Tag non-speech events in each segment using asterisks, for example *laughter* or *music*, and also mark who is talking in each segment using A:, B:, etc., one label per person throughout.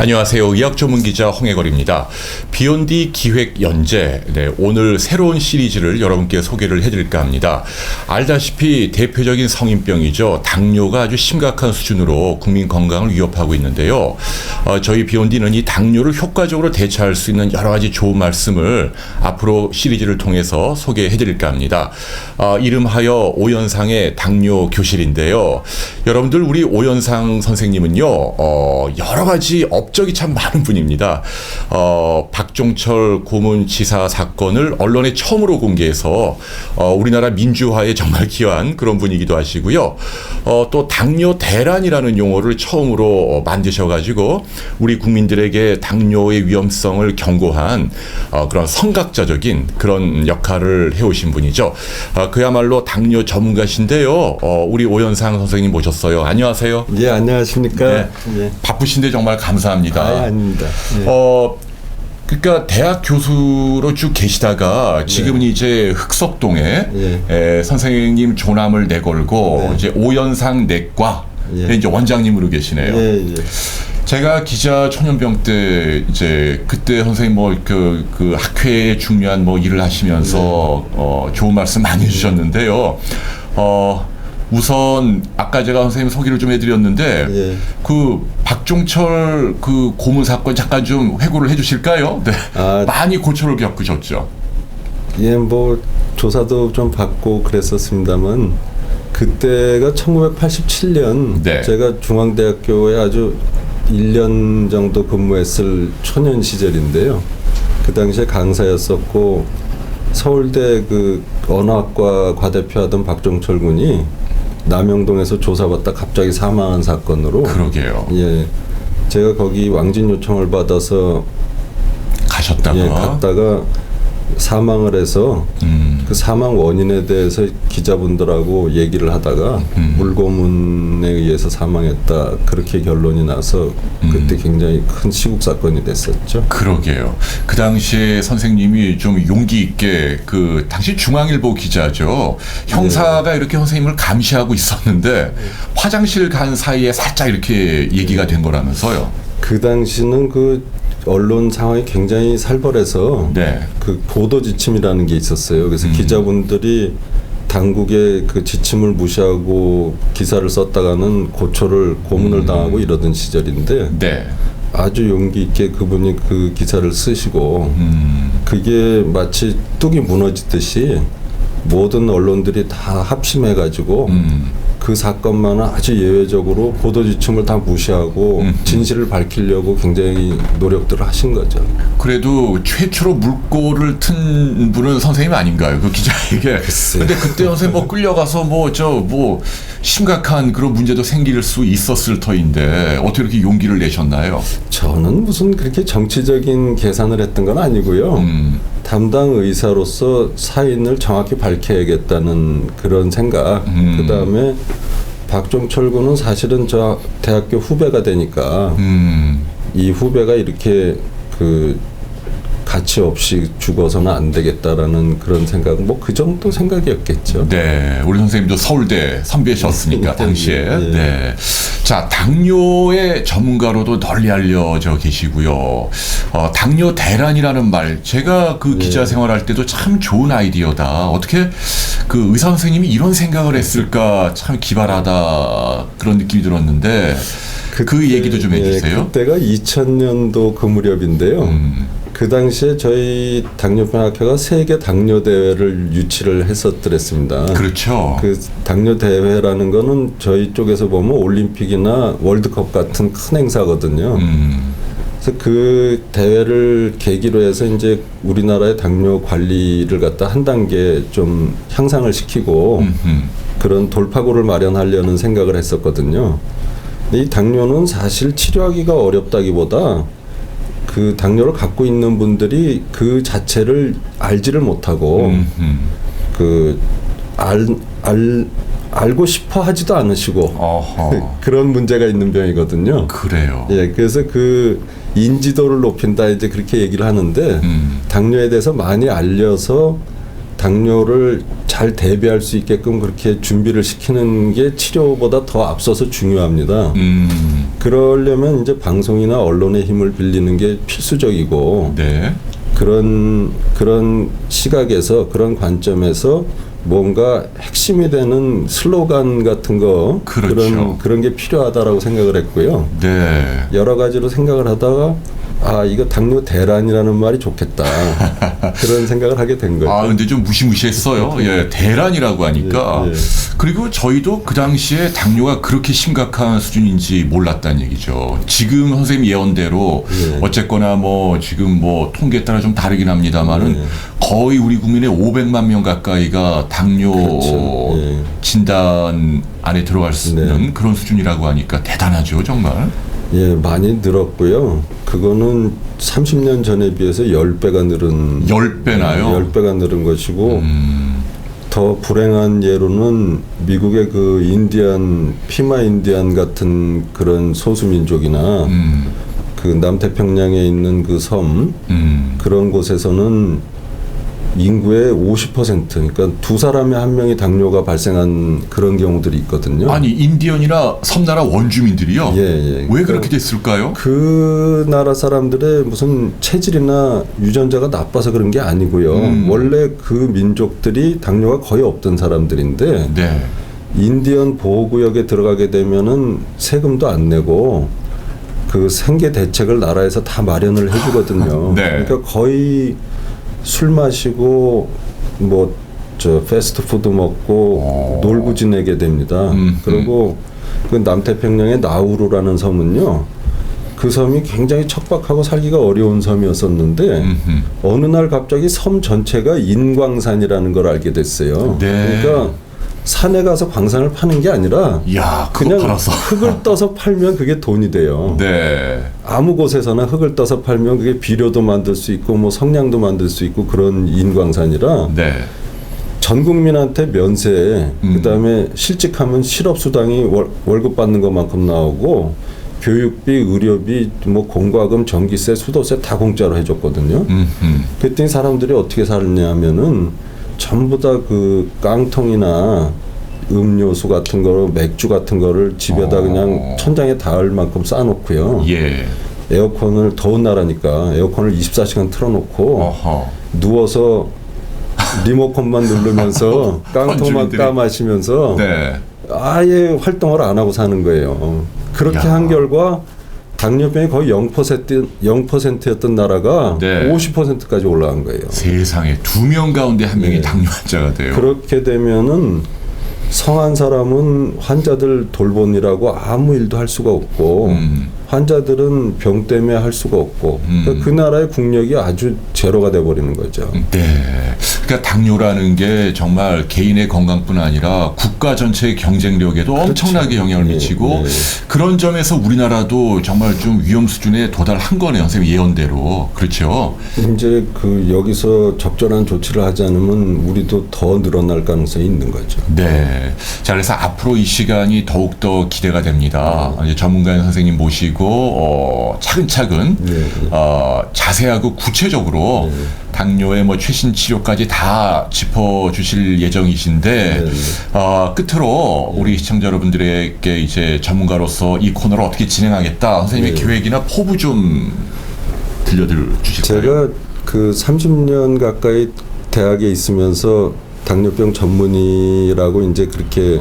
A: 안녕하세요. 의학 전문 기자 홍해걸입니다. 비욘디 기획 연재 네, 오늘 새로운 시리즈를 여러분께 소개를 해드릴까 합니다. 알다시피 대표적인 성인병이죠. 당뇨가 아주 심각한 수준으로 국민 건강을 위협하고 있는데요. 어, 저희 비욘디는 이 당뇨를 효과적으로 대처할 수 있는 여러 가지 좋은 말씀을 앞으로 시리즈를 통해서 소개해드릴까 합니다. 어, 이름하여 오연상의 당뇨 교실인데요. 여러분들 우리 오연상 선생님은요 어, 여러 가지 업 적이 참 많은 분입니다. 어, 박종철 고문치사 사건을 언론에 처음으로 공개해서 어, 우리나라 민주화에 정말 기여한 그런 분이기도 하시고요. 어, 또 당뇨 대란이라는 용어를 처음으로 어, 만드셔가지고 우리 국민들에게 당뇨의 위험성을 경고한 어, 그런 선각자적인 그런 역할을 해오신 분이죠. 어, 그야말로 당뇨 전문가신데요. 어, 우리 오연상 선생님 모셨어요. 안녕하세요.
B: 예, 안녕하십니까.
A: 네.
B: 예.
A: 바쁘신데 정말 감사합니다.
B: 아, 아닙니다. 예.
A: 어, 그러니까 대학 교수로 쭉 계시다가 지금은 이제 흑석동에
B: 예.
A: 에, 선생님 조남을 내걸고
B: 네.
A: 이제 오연상 내과
B: 예.
A: 이제 원장님으로 계시네요.
B: 예, 예.
A: 제가 기자 초년병 때 이제 그때 선생님 뭐그 그 학회에 중요한 뭐 일을 하시면서
B: 네.
A: 어 좋은 말씀 많이 해주셨는데요. 어 우선 아까 제가 선생님 소개를 좀 해드렸는데
B: 예.
A: 그 박종철 그 고문 사건 잠깐 좀 회고를 해주실까요? 네.
B: 아.
A: 많이 고초를 겪으셨죠.
B: 예, 뭐 조사도 좀 받고 그랬었습니다만 그때가 1987년
A: 네.
B: 제가 중앙대학교에 아주 1년 정도 근무했을 초년 시절인데요. 그 당시에 강사였었고 서울대 그 언어학과 과대표하던 박종철 군이 남영동에서 조사받다 갑자기 사망한 사건으로
A: 그러게요.
B: 예. 제가 거기 왕진 요청을 받아서
A: 가셨다가
B: 예, 갔다가 사망을 해서
A: 음.
B: 그 사망 원인에 대해서 기자분들하고 얘기를 하다가
A: 음.
B: 물고문에 의해서 사망했다 그렇게 결론이 나서 그때
A: 음.
B: 굉장히 큰 시국 사건이 됐었죠.
A: 그러게요. 그 당시에 선생님이 좀 용기 있게 그 당시 중앙일보 기자죠. 형사가 이렇게 선생님을 감시하고 있었는데 화장실 간 사이에 살짝 이렇게 얘기가 된 거라면서요.
B: 그 당시는 그 언론 상황이 굉장히 살벌해서
A: 네.
B: 그 보도 지침이라는 게 있었어요. 그래서
A: 음.
B: 기자분들이 당국의 그 지침을 무시하고 기사를 썼다가는 고초를 고문을
A: 음.
B: 당하고 이러던 시절인데
A: 네.
B: 아주 용기 있게 그분이 그 기사를 쓰시고
A: 음.
B: 그게 마치 뚝이 무너지듯이 모든 언론들이 다 합심해 가지고
A: 음.
B: 그 사건만은 아주 예외적으로 보도 지침을 다 무시하고
A: 음.
B: 진실을 밝히려고 굉장히 노력들을 하신 거죠.
A: 그래도 최초로 물꼬를 튼 분은 선생님 아닌가요? 그 기자에게.
B: 글쎄요.
A: 근데 그때 선생님 뭐 끌려가서 뭐 저뭐 심각한 그런 문제도 생길 수 있었을 터인데 어떻게 이렇게 용기를 내셨나요?
B: 저는 무슨 그렇게 정치적인 계산을 했던 건 아니고요.
A: 음.
B: 담당 의사로서 사인을 정확히 밝혀야겠다는 그런 생각.
A: 음.
B: 그 다음에 박종철 군은 사실은 저 대학교 후배가 되니까
A: 음.
B: 이 후배가 이렇게 그 가치 없이 죽어서는 안 되겠다라는 그런 생각, 뭐 그 정도 생각이었겠죠.
A: 네, 우리 선생님도 서울대 선배셨으니까 *laughs*
B: 네,
A: 당시에.
B: 예.
A: 네. 자, 당뇨의 전문가로도 널리 알려져 계시고요. 어, 당뇨 대란이라는 말, 제가 그 기자 생활할 때도 참 좋은 아이디어다. 어떻게 그 의사 선생님이 이런 생각을 했을까 참 기발하다 그런 느낌이 들었는데 그 얘기도 좀
B: 예,
A: 해주세요.
B: 그때가 2000년도 그 무렵인데요.
A: 음,
B: 그 당시에 저희 당뇨병 학회가 세계 당뇨 대회를 유치를 했었더랬습니다.
A: 그렇죠.
B: 그 당뇨 대회라는 거는 저희 쪽에서 보면 올림픽이나 월드컵 같은 큰 행사거든요.
A: 음,
B: 그래서 그 대회를 계기로 해서 이제 우리나라의 당뇨 관리를 갖다 한 단계 좀 향상을 시키고
A: 음, 음.
B: 그런 돌파구를 마련하려는 생각을 했었거든요. 이 당뇨는 사실 치료하기가 어렵다기보다 그 당뇨를 갖고 있는 분들이 그 자체를 알지를 못하고
A: 음.
B: 그 알, 알, 알고 싶어 하지도 않으시고. *laughs* 그런 문제가 있는 병이거든요.
A: 그래요.
B: 예, 그래서 그 인지도를 높인다 이제 그렇게 얘기를 하는데
A: 음.
B: 당뇨에 대해서 많이 알려서 당뇨를 잘 대비할 수 있게끔 그렇게 준비를 시키는 게 치료보다 더 앞서서 중요합니다.
A: 음,
B: 그러려면 이제 방송이나 언론의 힘을 빌리는 게 필수적이고
A: 네.
B: 그런 그런 시각에서 그런 관점에서 뭔가 핵심이 되는 슬로건 같은 거
A: 그렇죠.
B: 런 그런 게 필요하다라고 생각을 했고요.
A: 네.
B: 여러 가지로 생각을 하다가 아 이거 당뇨 대란이라는 말이 좋겠다 *laughs* *laughs* 그런 생각을 하게 된 거죠.
A: 아, 근데 좀 무시무시했어요. 예, 대란이라고 하니까.
B: 예, 예.
A: 그리고 저희도 그 당시에 당뇨가 그렇게 심각한 수준인지 몰랐다는 얘기죠. 지금 선생님 예언대로
B: 예.
A: 어쨌거나 뭐 지금 뭐 통계에 따라 좀 다르긴 합니다만은
B: 예.
A: 거의 우리 국민의 500만 명 가까이가 당뇨
B: 그렇죠. 예.
A: 진단 안에 들어갈 수 있는
B: 네.
A: 그런 수준이라고 하니까 대단하죠, 정말.
B: 예, 많이 늘었고요. 그거는 30년 전에 비해서 10배가 늘은
A: 10배나요?
B: 10배가 늘은 것이고
A: 음,
B: 더 불행한 예로는 미국의 그 인디안 피마 인디안 같은 그런 소수 민족이나
A: 음,
B: 그 남태평양에 있는 그섬
A: 음.
B: 그런 곳에서는 인구의 50% 그러니까 두 사람에 한 명이 당뇨가 발생한 그런 경우들이 있거든요.
A: 아니 인디언이나 섬나라 원주민들이요.
B: 예, 예.
A: 왜 그렇게 됐을까요?
B: 그 나라 사람들의 무슨 체질이나 유전자가 나빠서 그런 게 아니고요.
A: 음.
B: 원래 그 민족들이 당뇨가 거의 없던 사람들인데
A: 네.
B: 인디언 보호구역에 들어가게 되면은 세금도 안 내고 그 생계 대책을 나라에서 다 마련을 해주거든요. *laughs*
A: 네.
B: 그러니까 거의 술 마시고 뭐 저 패스트푸드 먹고
A: 어.
B: 놀고 지내게 됩니다.
A: 음,
B: 그리고 그 남태평양의 나우루라는 섬은요. 그 섬이 굉장히 척박하고 살기가 어려운 섬이었었는데
A: 음흠.
B: 어느 날 갑자기 섬 전체가 인광산이라는 걸 알게 됐어요.
A: 네.
B: 그러니까 산에 가서 광산을 파는 게 아니라
A: 야,
B: 그냥
A: 팔아서.
B: 흙을 떠서 팔면 그게 돈이 돼요. *laughs*
A: 네.
B: 아무 곳에서나 흙을 떠서 팔면 그게 비료도 만들 수 있고 뭐 성냥도 만들 수 있고 그런 인광산이라
A: 네.
B: 전 국민한테 면세
A: 음.
B: 그다음에 실직하면 실업 수당이 월, 월급 받는 것만큼 나오고 교육비, 의료비, 뭐 공과금, 전기세, 수도세 다 공짜로 해줬거든요.
A: 음흠.
B: 그랬더니 사람들이 어떻게 살냐면은 전부 다 그 깡통이나 음료수 같은 거, 맥주 같은 거를 집에다
A: 어.
B: 그냥 천장에 닿을 만큼 쌓아놓고요.
A: 예.
B: 에어컨을 더운 나라니까 에어컨을 24시간 틀어놓고
A: 어허.
B: 누워서 리모컨만 누르면서 *laughs* 깡통만. 까마시면서
A: 네.
B: 아예 활동을 안 하고 사는 거예요. 그렇게
A: 야.
B: 한 결과 당뇨병이 거의 0% 0%였던 나라가
A: 네.
B: 50%까지 올라간 거예요.
A: 세상에 두 명 가운데 한 명이
B: 네.
A: 당뇨 환자가 돼요.
B: 그렇게 되면은 성한 사람은 환자들 돌보느라고 아무 일도 할 수가 없고
A: 음.
B: 환자들은 병 때문에 할 수가 없고
A: 음.
B: 그러니까 그 나라의 국력이 아주 제로가 돼 버리는 거죠.
A: 네. 그러니까 당뇨라는 게 정말 개인의 건강뿐 아니라 국가 전체의 경쟁력에도 엄청나게 영향을
B: 예,
A: 미치고
B: 예.
A: 그런 점에서 우리나라도 정말 좀 위험 수준에 도달한 거네요. 선생님 예언대로. 그렇죠.
B: 이제 그 여기서 적절한 조치를 하지 않으면 우리도 더 늘어날 가능성이 있는 거죠.
A: 네. 자, 그래서 앞으로 이 시간이 더욱 더 기대가 됩니다. 이제 전문가 선생님 모시고, 어, 차근차근,
B: 네.
A: 어, 자세하고 구체적으로 당뇨의 뭐 최신 치료까지 다 짚어 주실 예정이신데,
B: 네, 네.
A: 어, 끝으로 우리 시청자 여러분들에게 이제 전문가로서 이 코너를 어떻게 진행하겠다, 선생님의
B: 네.
A: 계획이나 포부 좀 들려드릴 주실까요?
B: 제가 그 30년 가까이 대학에 있으면서 당뇨병 전문의라고 이제 그렇게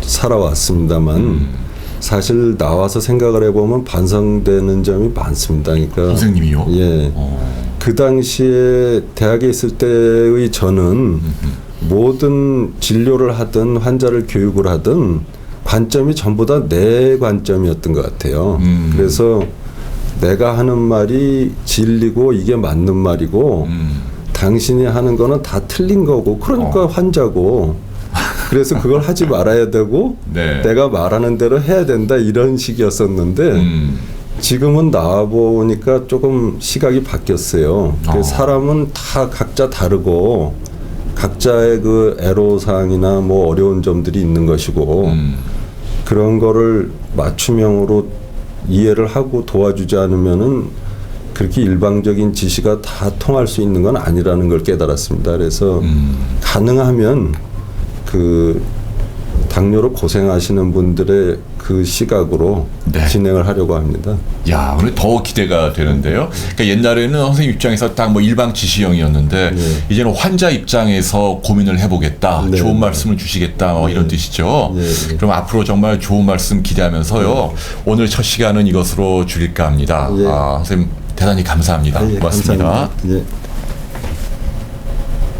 B: 살아왔습니다만
A: 음.
B: 사실 나와서 생각을 해보면 반성되는 점이 많습니다. 그러니까
A: 선생님이요?
B: 예.
A: 어,
B: 그 당시에 대학에 있을 때의 저는 모든 진료를 하든 환자를 교육을 하든 관점이 전부 다 내 관점이었던 것 같아요.
A: 음.
B: 그래서 내가 하는 말이 진리고 이게 맞는 말이고
A: 음.
B: 당신이 하는 거는 다 틀린 거고 그러니까
A: 어.
B: 환자고 그래서 그걸 하지 말아야 되고
A: 네.
B: 내가 말하는 대로 해야 된다 이런 식이었었는데
A: 음.
B: 지금은 나와 보니까 조금 시각이 바뀌었어요. 그
A: 어.
B: 사람은 다 각자 다르고 각자의 그 애로사항이나 뭐 어려운 점들이 있는 것이고
A: 음.
B: 그런 거를 맞춤형으로 이해를 하고 도와주지 않으면은 그렇게 일방적인 지시가 다 통할 수 있는 건 아니라는 걸 깨달았습니다. 그래서
A: 음.
B: 가능하면 그 당뇨로 고생하시는 분들의 그 시각으로
A: 네.
B: 진행을 하려고 합니다.
A: 야, 오늘 더 기대가 되는데요. 그러니까 옛날에는 선생님 입장에서 딱 뭐 일방 지시형이었는데
B: 네.
A: 이제는 환자 입장에서 고민을 해보겠다,
B: 네,
A: 좋은
B: 네.
A: 말씀을 주시겠다, 뭐 이런 뜻이죠.
B: 네, 네.
A: 그럼 앞으로 정말 좋은 말씀 기대하면서요. 오늘 첫 시간은 이것으로 줄일까 합니다.
B: 예.
A: 아, 선생님 대단히 감사합니다.
B: 예,
A: 고맙습니다.
B: 감사합니다. 예.